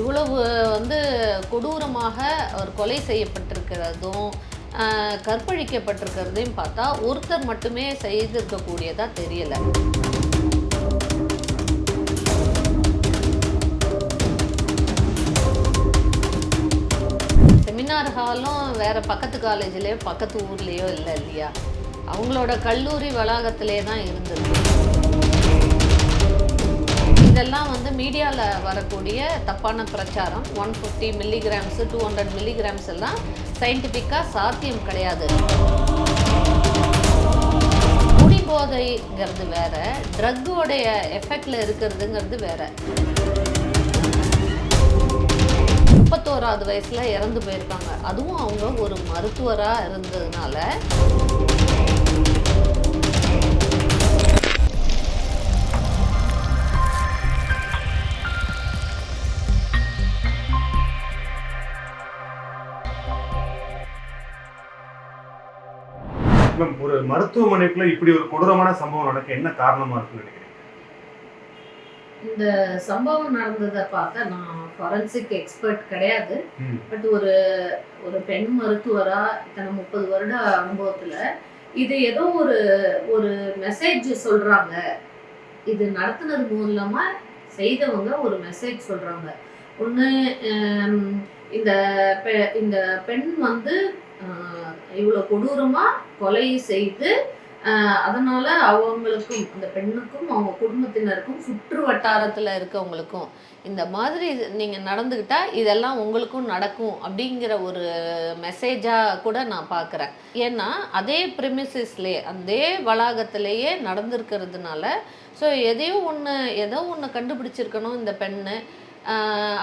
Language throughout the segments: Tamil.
இவ்வளவு வந்து கொடூரமாக அவர் கொலை செய்யப்பட்டிருக்கிறதும் கற்பழிக்கப்பட்டிருக்கிறதையும் பார்த்தா ஒருத்தர் மட்டுமே செய்திருக்கக்கூடியதா தெரியல. செமினார் ஹாலும் வேற பக்கத்து காலேஜ்லேயோ பக்கத்து ஊர்லேயோ இல்லை இல்லையா? அவங்களோட கல்லூரி வளாகத்திலே தான் இருந்தது. இதெல்லாம் வந்து மீடியாவில் வரக்கூடிய தப்பான பிரச்சாரம். One fifty milligrams two hundred milligrams எல்லாம் சயின்டிஃபிக்காக சாத்தியம் கிடையாது. குடிபோதைங்கிறது வேற ட்ரக்கோடைய எஃபெக்டில் இருக்கிறதுங்கிறது வேற. முப்பத்தோராவது வயசில் இறந்து போயிருக்காங்க. அதுவும் அவங்க ஒரு மருத்துவராக இருந்ததுனால மேம் ஒரு மருத்துவமனைக்குள்ள இப்படி ஒரு கொடூரமான சம்பவம் நடக்க என்ன காரணமா இருக்குன்னு நினைக்கிறீங்க? இந்த சம்பவம் நடந்ததை பார்த்த நான் ஃபாரன்சிக் எக்ஸ்பர்ட் கிடையாது. பட் ஒரு ஒரு பெண் மருத்துவரா இத்தனை முப்பது வருட அனுபவத்துல இது ஏதோ ஒரு ஒரு மெசேஜ் சொல்றாங்க. இது நடத்துனது மூலமா செய்தவங்க ஒரு மெசேஜ் சொல்றாங்க. ஒன்று இந்த இந்த பெண் வந்து இவ்வளோ கொடூரமாக கொலை செய்து அதனால் அதனால அவங்களுக்கும் அந்த பெண்ணுக்கும் அவங்க குடும்பத்தினருக்கும் சுற்று வட்டாரத்தில் இருக்கவங்களுக்கும் இந்த மாதிரி நீங்கள் நடந்துக்கிட்டால் இதெல்லாம் உங்களுக்கும் நடக்கும் அப்படிங்கிற ஒரு மெசேஜாக கூட நான் பார்க்குறேன் ஏன்னா அதே ப்ரிமிசஸ்லே அதே வளாகத்திலேயே நடந்திருக்கிறதுனால ஸோ எதையோ ஒன்று ஏதோ ஒன்று கண்டுபிடிச்சிருக்கணும் இந்த பெண்ணு.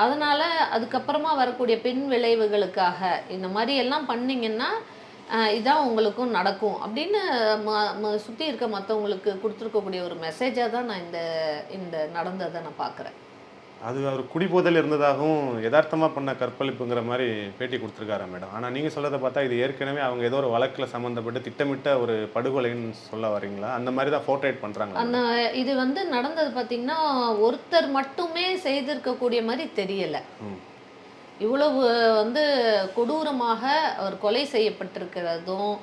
அதனால் அதுக்கப்புறமா வரக்கூடிய பின் விளைவுகளுக்காக இந்த மாதிரி எல்லாம் பண்ணிங்கன்னா இதான் உங்களுக்கும் நடக்கும் அப்படின்னு ம சுற்றி இருக்க மற்றவங்களுக்கு கொடுத்துருக்கக்கூடிய ஒரு மெசேஜாக தான் நான் இந்த இந்த நடந்ததை நான் பார்க்குறேன். அது அவர் குடிபோதையில் இருந்ததாகவும் யதார்த்தமா பண்ண கற்பழிப்புங்கிற மாதிரி பேட்டி கொடுத்துருக்காரு மேடம். ஆனால் நீங்கள் சொல்றதை பார்த்தா இது ஏற்கனவே அவங்க ஏதோ ஒரு வழக்கில் சம்மந்தப்பட்டு திட்டமிட்ட ஒரு படுகொலைன்னு சொல்ல வரீங்களா? அந்த மாதிரி தான் ஃபோர்ட்ரேட் பண்ணுறாங்க அந்த இது வந்து நடந்தது பார்த்தீங்கன்னா ஒருத்தர் மட்டுமே செய்திருக்கக்கூடிய மாதிரி தெரியல. இவ்வளவு வந்து கொடூரமாக அவர் கொலை செய்யப்பட்டிருக்கிறதும்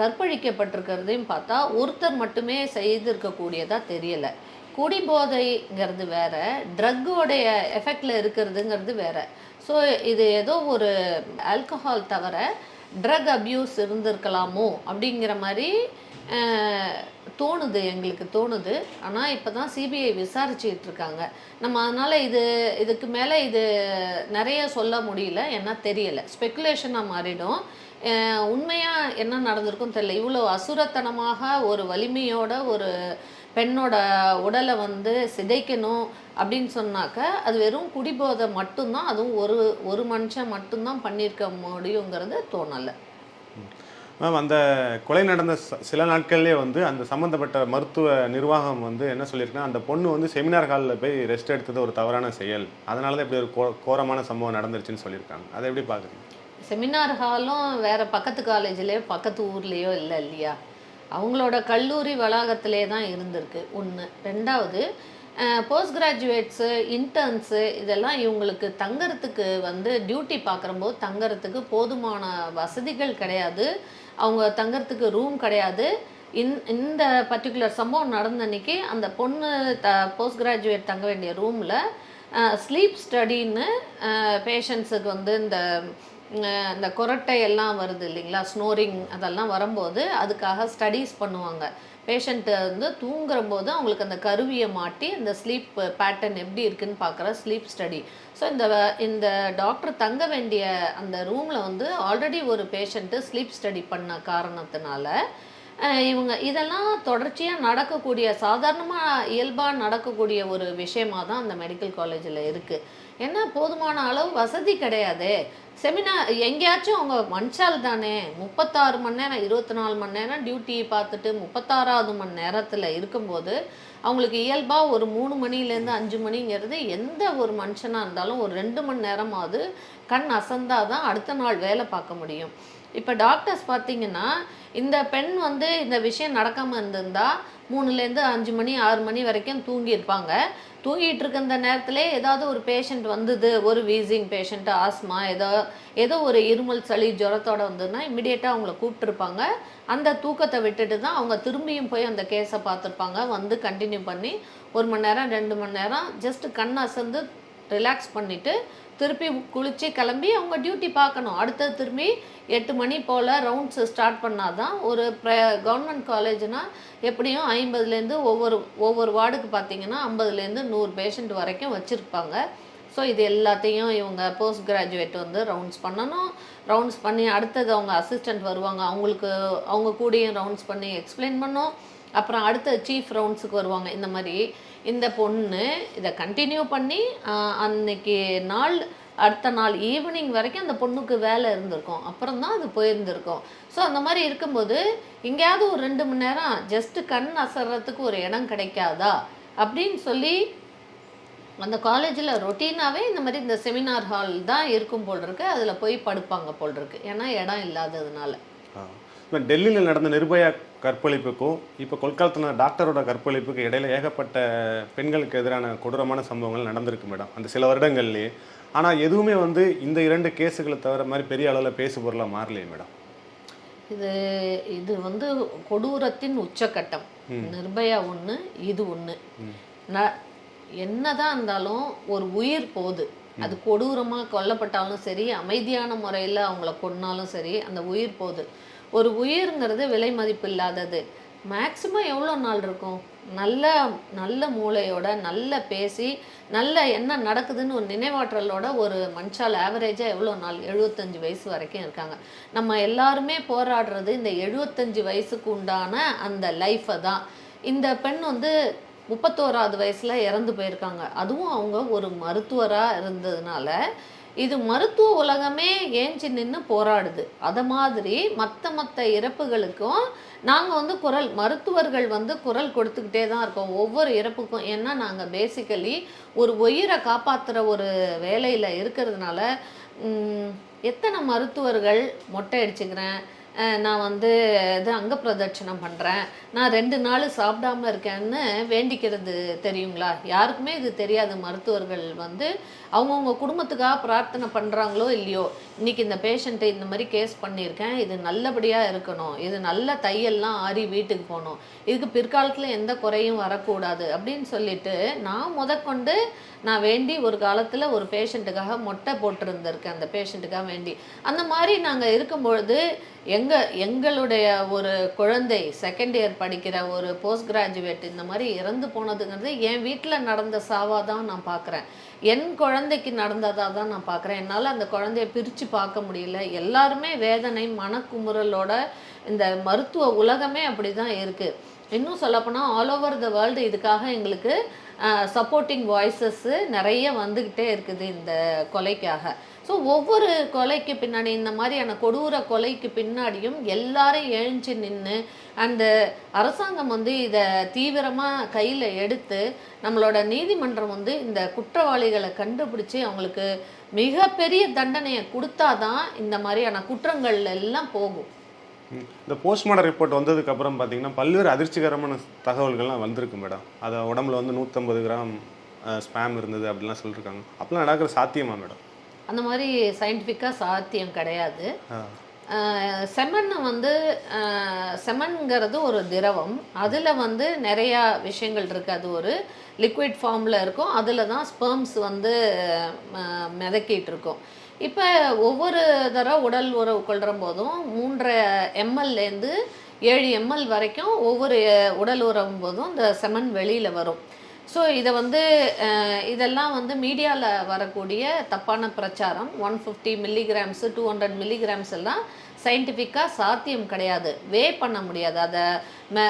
கற்பழிக்கப்பட்டிருக்கிறதையும் பார்த்தா ஒருத்தர் மட்டுமே செய்திருக்கக்கூடியதா தெரியல. குடிபோதைங்கிறது வேற ட்ரக்கோடைய எஃபெக்டில் இருக்கிறதுங்கிறது வேற. ஸோ இது ஏதோ ஒரு ஆல்கஹால் தவிர ட்ரக் அப்யூஸ் இருந்திருக்கலாமோ அப்படிங்கிற மாதிரி தோணுது எங்களுக்கு தோணுது. ஆனால் இப்போ தான் சிபிஐ விசாரிச்சுட்டு இருக்காங்க நம்ம அதனால் இது இதுக்கு மேலே இது நிறைய சொல்ல முடியல ஏன்னா தெரியலை. ஸ்பெக்குலேஷனாக மாறிடும். உண்மையாக என்ன நடந்திருக்கும் தெரியல. இவ்வளோ அசுரத்தனமாக ஒரு வலிமையோட ஒரு பெண்ணோட உடலை வந்து சிதைக்கணும் அப்படின்னு சொன்னாக்க அது வெறும் குடிபோதை மட்டும்தான் அதுவும் ஒரு ஒரு மனுஷன் மட்டும்தான் பண்ணியிருக்க முடியுங்கிறது தோணலை. மேம் அந்த கொலை நடந்த ச- சில நாட்கள்லேயே வந்து அந்த சம்மந்தப்பட்ட மருத்துவ நிர்வாகம் வந்து என்ன சொல்லியிருக்குன்னா அந்த பொண்ணு வந்து செமினார் ஹாலில் போய் ரெஸ்ட் எடுத்தது ஒரு தவறான செயல். அதனால தான் இப்படி ஒரு கோ கோரமான சம்பவம் நடந்துருச்சுன்னு சொல்லியிருக்காங்க. அதை எப்படி பார்க்குறீங்க? செமினார் ஹாலும் வேற பக்கத்து காலேஜ்லேயோ பக்கத்து ஊர்லேயோ இல்லை இல்லையா? அவங்களோட கல்லூரி வளாகத்திலே தான் இருந்திருக்கு. ஒன்று ரெண்டாவது போஸ்ட் கிராஜுவேட்ஸு இன்டர்ன்ஸு இதெல்லாம் இவங்களுக்கு தங்கறதுக்கு வந்து டியூட்டி பார்க்குறம்போது தங்கறதுக்கு போதுமான வசதிகள் கிடையாது. அவங்க தங்கறதுக்கு ரூம் கிடையாது. இந் இந்த பர்டிகுலர் சம்பவம் நடந்த அன்னைக்கு அந்த பொண்ணு த போஸ்ட் கிராஜுவேட் தங்க வேண்டிய ரூமில் ஸ்லீப் ஸ்டடின்னு பேஷண்ட்ஸுக்கு வந்து இந்த இந்த கொரட்டை எல்லாம் வருது இல்லைங்களா? ஸ்னோரிங் அதெல்லாம் வரும்போது அதுக்காக ஸ்டடீஸ் பண்ணுவாங்க. பேஷண்ட்டு வந்து தூங்குற போது அவங்களுக்கு அந்த கருவியை மாட்டி அந்த ஸ்லீப் பேட்டர்ன் எப்படி இருக்குன்னு பார்க்குற ஸ்லீப் ஸ்டடி ஸோ இந்த இந்த டாக்டர் தங்க வேண்டிய அந்த ரூமில் வந்து ஆல்ரெடி ஒரு பேஷண்ட்டு ஸ்லீப் ஸ்டடி பண்ண காரணத்தினால இவங்க இதெல்லாம் தொடர்ச்சியாக நடக்கக்கூடிய சாதாரணமாக இயல்பாக நடக்கக்கூடிய ஒரு விஷயமாக தான் அந்த மெடிக்கல் காலேஜில் இருக்குது ஏன்னா போதுமான அளவு வசதி கிடையாது. செமினார் எங்கேயாச்சும் அவங்க மனுஷால் தானே. முப்பத்தாறு மணி நேரம் இருபத்தி நாலு மணி நேரம் டியூட்டி பார்த்துட்டு முப்பத்தாறாவது மணி நேரத்தில் இருக்கும்போது அவங்களுக்கு இயல்பாக ஒரு மூணு மணிலேருந்து அஞ்சு மணிங்கிறது எந்த ஒரு மனுஷனாக இருந்தாலும் ஒரு ரெண்டு மணி நேரமாவது கண் அசந்தாதான் அடுத்த நாள் வேலை பார்க்க முடியும். இப்போ டாக்டர்ஸ் பார்த்தீங்கன்னா இந்த பெண் வந்து இந்த விஷயம் நடக்காமல் இருந்திருந்தா மூணுலேருந்து அஞ்சு மணி ஆறு மணி வரைக்கும் தூங்கியிருப்பாங்க. தூங்கிட்டு இருக்க அந்த நேரத்திலே ஏதாவது ஒரு பேஷண்ட் வந்தது ஒரு வீசிங் பேஷண்ட் ஆஸ்மா ஏதோ ஏதோ ஒரு இருமல் சளி ஜுரத்தோட வந்ததுன்னா இமிடியேட்டாக அவங்கள கூப்பிட்டுருப்பாங்க. அந்த தூக்கத்தை விட்டுட்டு தான் அவங்க திரும்பியும் போய் அந்த கேஸை பார்த்துருப்பாங்க. வந்து கண்டினியூ பண்ணி ஒரு மணி நேரம் ரெண்டு மணி நேரம் ஜஸ்ட் கண் அசந்து ரிலாக்ஸ் பண்ணிவிட்டு திருப்பி குளித்து கிளம்பி அவங்க டியூட்டி பார்க்கணும். அடுத்தது திரும்பி எட்டு மணி போல் ரவுண்ட்ஸ் ஸ்டார்ட் பண்ணால் தான் ஒரு ப்ர கவர்மெண்ட் காலேஜ்னால் எப்படியும் ஐம்பதுலேருந்து ஒவ்வொரு ஒவ்வொரு வார்டுக்கு பார்த்தீங்கன்னா ஐம்பதுலேருந்து நூறு பேஷண்ட் வரைக்கும் வச்சுருப்பாங்க. ஸோ இது எல்லாத்தையும் இவங்க போஸ்ட் கிராஜுவேட் வந்து ரவுண்ட்ஸ் பண்ணணும். ரவுண்ட்ஸ் பண்ணி அடுத்தது அவங்க அசிஸ்டண்ட் வருவாங்க. அவங்களுக்கு அவங்க கூடயும் ரவுண்ட்ஸ் பண்ணி எக்ஸ்பிளைன் பண்ணோம். அப்புறம் அடுத்த சீஃப் ரவுண்ட்ஸுக்கு வருவாங்க. இந்த மாதிரி இந்த பொண்ணு இதை கண்டினியூ பண்ணி அன்னைக்கு நாள் அடுத்த நாள் ஈவினிங் வரைக்கும் அந்த பொண்ணுக்கு வேலை இருந்திருக்கும். அப்புறம் தான் அது போயிருந்திருக்கும். ஸோ அந்த மாதிரி இருக்கும்போது எங்கேயாவது ஒரு ரெண்டு மணி நேரம் ஜஸ்ட் கண் அசர்றதுக்கு ஒரு இடம் கிடைக்காதா? அப்படின்னு சொல்லி அந்த காலேஜில் ரொட்டீனாகவே இந்த மாதிரி இந்த செமினார் ஹால் தான் இருக்கும் போல் இருக்கு. அதில் போய் படுப்பாங்க போல் இருக்கு. ஏன்னா இடம் இல்லாததுனால. இப்போ டெல்லியில் நடந்த நிர்பயா கற்பழிப்புக்கும் இப்போ கொல்கத்தாவில் டாக்டரோட கற்பழிப்புக்கு இடையில ஏகப்பட்ட பெண்களுக்கு எதிரான கொடூரமான சம்பவங்கள் நடந்திருக்கு மேடம் அந்த சில வருடங்கள்லேயே. ஆனால் எதுவுமே வந்து இந்த இரண்டு கேஸுகளை தவிர மாதிரி பெரிய அளவில் பேசு பொருளாக மாறலையே மேடம். இது இது வந்து கொடூரத்தின் உச்சக்கட்டம் நிர்பயா ஒன்று இது ஒன்று ந என்னதான் இருந்தாலும் ஒரு உயிர் போகுது அது கொடூரமாக கொல்லப்பட்டாலும் சரி அமைதியான முறையில் அவங்கள கொன்னாலும் சரி அந்த உயிர் போகுது ஒரு உயிர்ங்கிறது விலை மதிப்பு இல்லாதது. மேக்ஸிமம் எவ்வளோ நாள் இருக்கும்? நல்ல நல்ல மூளையோட நல்ல பேசி நல்ல என்ன நடக்குதுன்னு ஒரு நினைவாற்றலோட ஒரு மனுஷால் ஆவரேஜாக எவ்வளோ நாள்? எழுபத்தஞ்சு வயசு வரைக்கும் இருக்காங்க. நம்ம எல்லாருமே போராடுறது இந்த எழுபத்தஞ்சு வயசுக்கு உண்டான அந்த லைஃப்பை தான். இந்த பெண் வந்து முப்பத்தோராவது வயசில் இறந்து போயிருக்காங்க. அதுவும் அவங்க ஒரு மருத்துவராக இருந்ததுனால இது மருத்துவ உலகமே ஏஞ்சி நின்று போராடுது. அதை மாதிரி மற்ற மற்ற இறப்புகளுக்கும் நாங்கள் வந்து குரல் மருத்துவர்கள் வந்து குரல் கொடுத்துக்கிட்டே தான் இருக்கோம். ஒவ்வொரு இறப்புக்கும் ஏன்னா நாங்கள் பேசிக்கலி ஒரு உயிரை காப்பாற்றுற ஒரு வேலையில் இருக்கிறதுனால எத்தனை மருத்துவர்கள் மொட்டை அடிச்சுக்கிறேன் நான் வந்து இது அங்க பிரதட்சணம் பண்ணுறேன் நான் ரெண்டு நாள் சாப்பிடாம இருக்கேன்னு வேண்டிக்கிறது தெரியுங்களா? யாருக்குமே இது தெரியாது. மருத்துவர்கள் வந்து அவங்கவுங்க குடும்பத்துக்காக பிரார்த்தனை பண்ணுறாங்களோ இல்லையோ இன்னைக்கு இந்த பேஷண்ட்டை இந்த மாதிரி கேஸ் பண்ணியிருக்கேன். இது நல்லபடியாக இருக்கணும். இது நல்ல தையல்லாம் ஆறி வீட்டுக்கு போகணும். இதுக்கு பிற்காலத்தில் எந்த குறையும் வரக்கூடாது அப்படின்னு சொல்லிட்டு நான் முதற்கொண்டு நான் வேண்டி ஒரு காலத்தில் ஒரு பேஷண்ட்டுக்காக மொட்டை போட்டிருந்திருக்கேன். அந்த பேஷண்ட்டுக்காக வேண்டி. அந்த மாதிரி நாங்கள் இருக்கும்பொழுது எங்கள் எங்களுடைய ஒரு குழந்தை செகண்ட் இயர் படிக்கிற ஒரு போஸ்ட் கிராஜுவேட் இந்த மாதிரி இறந்து போனதுங்கிறது என் வீட்டில் நடந்த சாவாக தான் நான் பார்க்குறேன் என் குழந்தைக்கு நடந்ததாக தான் நான் பார்க்குறேன். என்னால் அந்த குழந்தைய பிரித்து பார்க்க முடியல. எல்லாருமே வேதனை மனக்குமுறலோட இந்த மருத்துவ உலகமே அப்படி தான் இருக்குது இன்னும் சொல்லப்போனால் ஆல் ஓவர் த வேர்ல்டு இதுக்காக எங்களுக்கு சப்போர்ட்டிங் வாய்ஸஸ்ஸு நிறைய வந்துக்கிட்டே இருக்குது இந்த கொலைக்காக. ஸோ ஒவ்வொரு கொலைக்கு பின்னாடி இந்த மாதிரியான கொடூர கொலைக்கு பின்னாடியும் எல்லாரும் எழுந்து நின்று அந்த அரசாங்கம் வந்து இதை தீவிரமாக கையில் எடுத்து நம்மளோட நீதிமன்றம் வந்து இந்த குற்றவாளிகளை கண்டுபிடிச்சி அவங்களுக்கு மிகப்பெரிய தண்டனையை கொடுத்தாதான் இந்த மாதிரியான குற்றங்கள் எல்லாம் போகும். இந்த போஸ்ட்மார்டம் ரிப்போர்ட் வந்ததுக்கு அப்புறம் பார்த்தீங்கன்னா பல்வேறு அதிர்ச்சிகரமான தகவல்கள்லாம் வந்திருக்கு மேடம். அதை உடம்புல வந்து நூற்றம்பது கிராம் ஸ்பேம் இருந்தது அப்படிலாம் சொல்லியிருக்காங்க அப்பெல்லாம் நடக்கிற சாத்தியமா மேடம்? அந்த மாதிரி சயின்டிஃபிக்காக சாத்தியம் கிடையாது. செமண்ணை வந்து அஹ், செமண்ங்கிறது ஒரு திரவம். அதில் வந்து நிறையா விஷயங்கள் இருக்குது அது ஒரு லிக்விட் ஃபார்மில் இருக்கும். அதில் தான் ஸ்பெர்ம்ஸ் வந்து மிதக்கிட்டு இருக்கும். இப்போ ஒவ்வொரு தடவை உடல் உறவு கொள்கிற போதும் மூன்றரை எம்எல்லேருந்து ஏழு எம்எல் வரைக்கும் ஒவ்வொரு உடல் உறவும் போதும் இந்த செமன் வெளியில் வரும். ஸோ இதை வந்து இதெல்லாம் வந்து மீடியாவில் வரக்கூடிய தப்பான பிரச்சாரம். One fifty milligrams two hundred milligrams எல்லாம் சயின்டிஃபிக்காக சாத்தியம் கிடையாது. வே பண்ண முடியாது. அதை மெ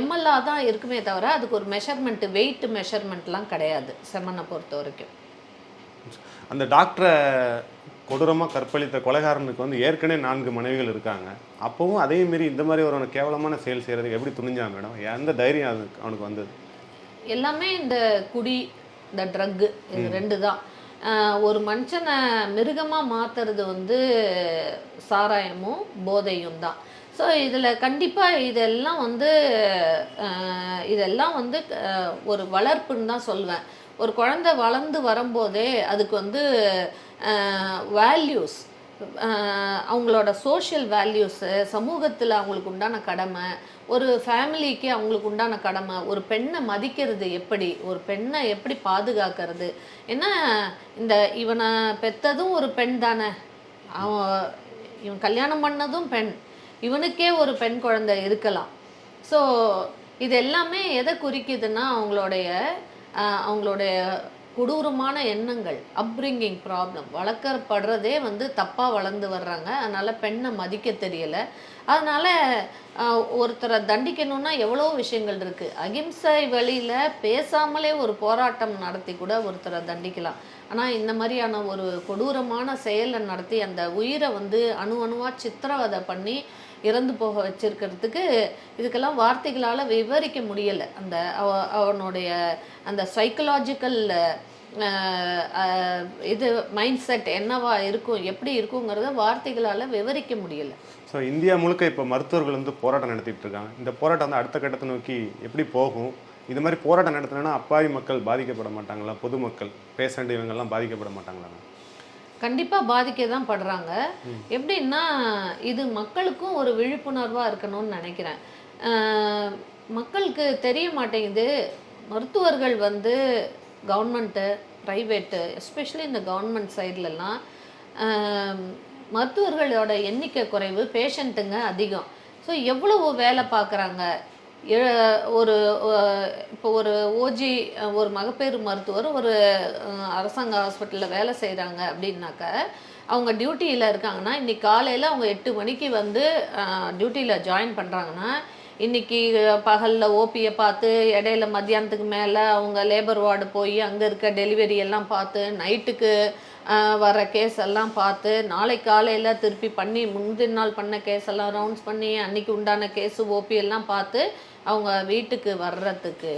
எம்எல்ஆ தான் இருக்குமே தவிர அதுக்கு ஒரு மெஷர்மெண்ட்டு வெயிட் மெஷர்மெண்ட்லாம் கிடையாது செமனை பொறுத்த வரைக்கும். அந்த டாக்டரை கொடூரமாக கற்பழித்த கொலைகாரனுக்கு வந்து ஏற்கனவே நான்கு மனைவிகள் இருக்காங்க. அப்போவும் அதே மாரி இந்த மாதிரி ஒரு கேவலமான செயல் செய்கிறதுக்கு எப்படி துணிஞ்சான் மேடம் எந்த தைரியம் அது அவனுக்கு வந்தது? எல்லாமே இந்த குடி இந்த ட்ரக்கு இது ரெண்டு தான் ஒரு மனுஷனை மிருகமாக மாற்றுறது வந்து சாராயமும் போதையும் தான். ஸோ இதில் கண்டிப்பாக இதெல்லாம் வந்து இதெல்லாம் வந்து ஒரு வளர்ப்புன்னு தான் சொல்லுவேன் ஒரு குழந்தை வளர்ந்து வரும்போதே அதுக்கு வந்து வேல்யூஸ் அவங்களோட சோஷியல் வேல்யூஸு சமூகத்தில் அவங்களுக்கு உண்டான கடமை ஒரு ஃபேமிலிக்கு அவங்களுக்கு உண்டான கடமை ஒரு பெண்ணை மதிக்கிறது எப்படி ஒரு பெண்ணை எப்படி பாதுகாக்கிறது. ஏன்னா இந்த இவனை பெத்ததும் ஒரு பெண் தானே. அவன் இவன் கல்யாணம் பண்ணதும் பெண். இவனுக்கே ஒரு பெண் குழந்தை இருக்கலாம். ஸோ இது எல்லாமே எதை குறிக்குதுன்னா அவங்களுடைய அவங்களோட அவங்களுடைய கொடூரமான எண்ணங்கள் அப்ரிங்கிங் ப்ராப்ளம் வளர்க்கப்படுறதே வந்து தப்பாக வளர்ந்து வர்றாங்க. அதனால் பெண்ணை மதிக்க தெரியலை. அதனால் ஒருத்தரை தண்டிக்கணும்னா எவ்வளோ விஷயங்கள் இருக்குது அகிம்சை வழியில் பேசாமலே ஒரு போராட்டம் நடத்தி கூட ஒருத்தரை தண்டிக்கலாம். ஆனால் இந்த மாதிரியான ஒரு கொடூரமான செயலை நடத்தி அந்த உயிரை வந்து அணு அணுவாக சித்திரவதை பண்ணி இறந்து போக வச்சிருக்கிறதுக்கு இதுக்கெல்லாம் வார்த்தைகளால் விவரிக்க முடியலை. அந்த அவ அவனுடைய அந்த சைக்கலாஜிக்கல் இது மைண்ட் செட் என்னவா இருக்கும் எப்படி இருக்குங்கிறத வார்த்தைகளால் விவரிக்க முடியல. ஸோ இந்தியா முழுக்க இப்போ மருத்துவர்கள் வந்து போராட்டம் நடத்திட்டு இருக்காங்க. இந்த போராட்டம் வந்து அடுத்த கட்டத்தை நோக்கி எப்படி போகும்? இது மாதிரி போராட்டம் நடத்தினா அப்பாவி மக்கள் பாதிக்கப்பட மாட்டாங்களா? பொதுமக்கள் பேஷண்ட் இவங்கெல்லாம் பாதிக்கப்பட மாட்டாங்களா? கண்டிப்பாக பாதிக்க தான் படுறாங்க. எப்படின்னா இது மக்களுக்கும் ஒரு விழிப்புணர்வாக இருக்கணும்னு நினைக்கிறேன். மக்களுக்கு தெரிய மாட்டேங்குது. மருத்துவர்கள் வந்து கவர்மெண்ட்டு ப்ரைவேட்டு எஸ்பெஷலி இந்த கவர்மெண்ட் சைட்லலாம் மருத்துவர்களோட எண்ணிக்கை குறைவு பேஷண்ட்டுங்க அதிகம். ஸோ எவ்வளவோ வேலை பார்க்குறாங்க ஒரு இப்போ ஒரு ஓஜி ஒரு மகப்பேறு மருத்துவர் ஒரு அரசாங்க ஹாஸ்பிட்டலில் வேலை செய்கிறாங்க அப்படின்னாக்க அவங்க டியூட்டியில் இருக்காங்கன்னா இன்றைக்கி காலையில் அவங்க எட்டு மணிக்கு வந்து டியூட்டியில் ஜாயின் பண்ணுறாங்கன்னா இன்றைக்கி பகலில் ஓபியை பார்த்து இடையில மத்தியானத்துக்கு மேலே அவங்க லேபர் வார்டு போய் அங்கே இருக்க டெலிவரி எல்லாம் பார்த்து நைட்டுக்கு வர கேஸ் எல்லாம் பார்த்து நாளை காலையில் திருப்பி பண்ணி முந்தின நாள் பண்ண கேஸ் எல்லாம் ரவுண்ட்ஸ் பண்ணி அன்னைக்கு உண்டான கேஸு ஓபி எல்லாம் பார்த்து அவங்க வீட்டுக்கு வர்றதுக்கு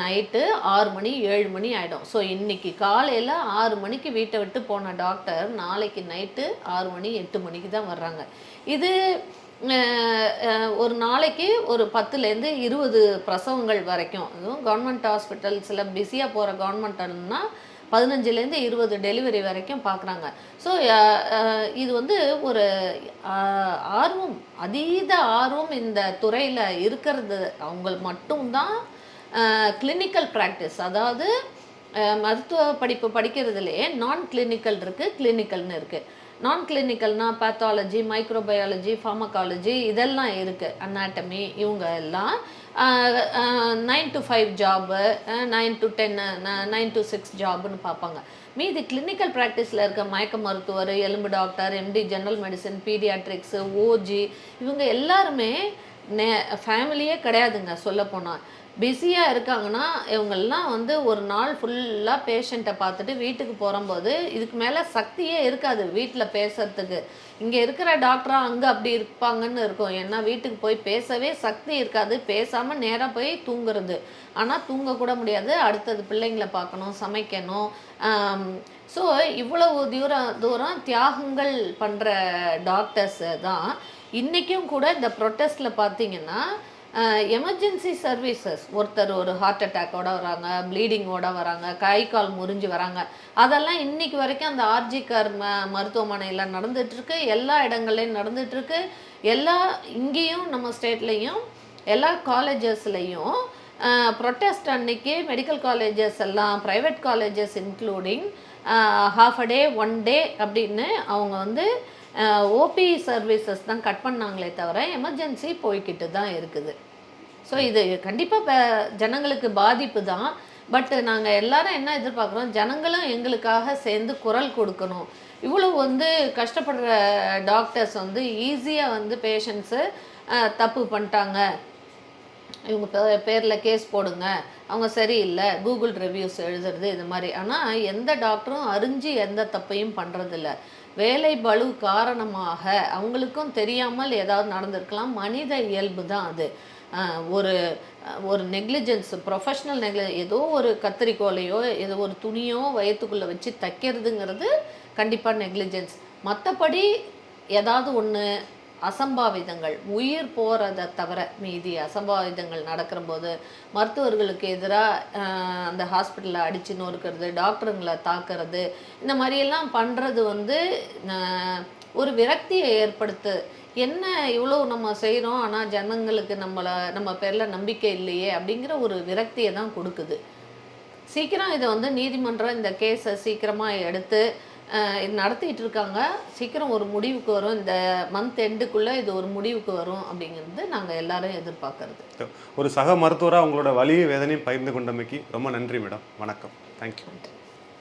நைட்டு ஆறு மணி ஏழு மணி ஆகிடும் ஸோ இன்னைக்கு காலையில் ஆறு மணிக்கு வீட்டை விட்டு போன டாக்டர் நாளைக்கு நைட்டு ஆறு மணி எட்டு மணிக்கு தான் வர்றாங்க. இது ஒரு நாளைக்கு ஒரு பத்துலேருந்து இருபது பிரசவங்கள் வரைக்கும். அதுவும் கவர்மெண்ட் ஹாஸ்பிட்டல்ஸில் பிஸியாக போகிற கவர்மெண்ட்னா பதினஞ்சுலேருந்து இருபது டெலிவரி வரைக்கும் பார்க்குறாங்க. ஸோ இது வந்து ஒரு ஆர்வம் அதீத ஆர்வம் இந்த துறையில் இருக்கிறது. அவங்க மட்டும்தான் கிளினிக்கல் ப்ராக்டிஸ் அதாவது மருத்துவ படிப்பு படிக்கிறதுலேயே நான் கிளினிக்கல் இருக்குது கிளினிக்கல்னு இருக்குது நான் கிளினிக்கல்னால் பேத்தாலஜி மைக்ரோபயாலஜி ஃபார்மகாலஜி இதெல்லாம் இருக்குது அனாட்டமி இவங்க எல்லாம் nine to five job nine to ten nine to six ஜாப்னு பார்ப்பாங்க. மீதி கிளினிக்கல் ப்ராக்டிஸில் இருக்க மயக்க மருத்துவர் எலும்பு doctor MD general medicine paediatrics OG இவங்க எல்லாருமே நே ஃபேமிலியே கிடையாதுங்க சொல்லப்போனால் பிஸியாக இருக்காங்கன்னா இவங்கெல்லாம் வந்து ஒரு நாள் ஃபுல்லாக பேஷண்ட்டை பார்த்துட்டு வீட்டுக்கு போகும்போது இதுக்கு மேலே சக்தியே இருக்காது வீட்டில் பேசுறதுக்கு. இங்கே இருக்கிற டாக்டராக அங்கே அப்படி இருப்பாங்கன்னு இருக்கும். ஏன்னா வீட்டுக்கு போய் பேசவே சக்தி இருக்காது. பேசாமல் நேராக போய் தூங்குறது. ஆனால் தூங்கக்கூட முடியாது. அடுத்தது பிள்ளைங்களை பார்க்கணும் சமைக்கணும். ஸோ இவ்வளவு தூரம் தூரம் தியாகங்கள் பண்ணுற டாக்டர்ஸ் தான் இன்றைக்கும் கூட இந்த ப்ரொட்டஸ்டில் பார்த்தீங்கன்னா எமர்ஜென்சி சர்வீசஸ் ஒருத்தர் ஒரு ஹார்ட் அட்டாக்கோட வராங்க ப்ளீடிங்கோட வராங்க கை கால் முறிஞ்சு வராங்க. அதெல்லாம் இன்னைக்கு வரைக்கும் அந்த ஆர்ஜி கார் ம மருத்துவமனையில் நடந்துகிட்ருக்கு எல்லா இடங்கள்லையும் நடந்துகிட்ருக்கு எல்லா இங்கேயும் நம்ம ஸ்டேட்லேயும் எல்லா காலேஜஸ்லேயும் ப்ரொட்டஸ்ட் அன்னைக்கு மெடிக்கல் காலேஜஸ் எல்லாம் private colleges including half a day one day அப்படின்னு அவங்க வந்து ஓபி சர்வீசஸ் தான் கட் பண்ணாங்களே தவிர எமர்ஜென்சி போய்கிட்டு தான் இருக்குது. ஸோ இது கண்டிப்பாக ஜனங்களுக்கு பாதிப்பு தான். பட் நாங்கள் எல்லாரும் என்ன எதிர்பார்க்குறோம்? ஜனங்களும் எங்களுக்காக சேர்ந்து குரல் கொடுக்கணும். இவ்வளோ வந்து கஷ்டப்படுற டாக்டர்ஸ் வந்து ஈஸியாக வந்து பேஷண்ட்ஸு தப்பு பண்ணிட்டாங்க. இவங்க பே- கேஸ் போடுங்க. அவங்க சரியில்லை. கூகுள் ரிவ்யூஸ் எழுதுறது இது மாதிரி. ஆனால் எந்த டாக்டரும் அறிஞ்சு எந்த தப்பையும் பண்ணுறதில்ல வேலை பளு காரணமாக அவங்களுக்கும் தெரியாமல் ஏதாவது நடந்திருக்கலாம். மனித இயல்பு தான் அது. ஒரு ஒரு நெக்லிஜென்ஸ் ப்ரொஃபஷ்னல் நெக்லி ஏதோ ஒரு கத்திரிக்கோலையோ ஏதோ ஒரு துணியோ வயிற்றுக்குள்ளே வச்சு தைக்கிறதுங்கிறது கண்டிப்பாக நெக்லிஜென்ஸ் மற்றபடி ஏதாவது ஒன்று அசம்பாவிதங்கள் உயிர் போகிறத தவிர மீதி அசம்பாவிதங்கள் நடக்கிற போது மருத்துவர்களுக்கு எதிராக அந்த ஹாஸ்பிட்டலில் அடித்து நொறுக்கிறது டாக்டருங்களை தாக்குறது இந்த மாதிரியெல்லாம் பண்ணுறது வந்து ஒரு விரக்தியை ஏற்படுத்து. என்ன இவ்வளோ நம்ம செய்கிறோம் ஆனால் ஜனங்களுக்கு நம்மளை நம்ம பேரில் நம்பிக்கை இல்லையே அப்படிங்கிற ஒரு விரக்தியை தான் கொடுக்குது. சீக்கிரம் இதை வந்து நீதிமன்றம் இந்த கேஸை சீக்கிரமாக எடுத்து இது நடத்திட்டு இருக்காங்க. சீக்கிரம் ஒரு முடிவுக்கு வரும். இந்த மந்த் எண்டுக்குள்ளே இது ஒரு முடிவுக்கு வரும் அப்படிங்கிறது நாங்கள் எல்லாரும் எதிர்பார்க்கறது. ஒரு சக மருத்துவராக உங்களோட வலியும் வேதனையும் பகிர்ந்து கொண்டமைக்கு ரொம்ப நன்றி மேடம். வணக்கம். தேங்க்யூ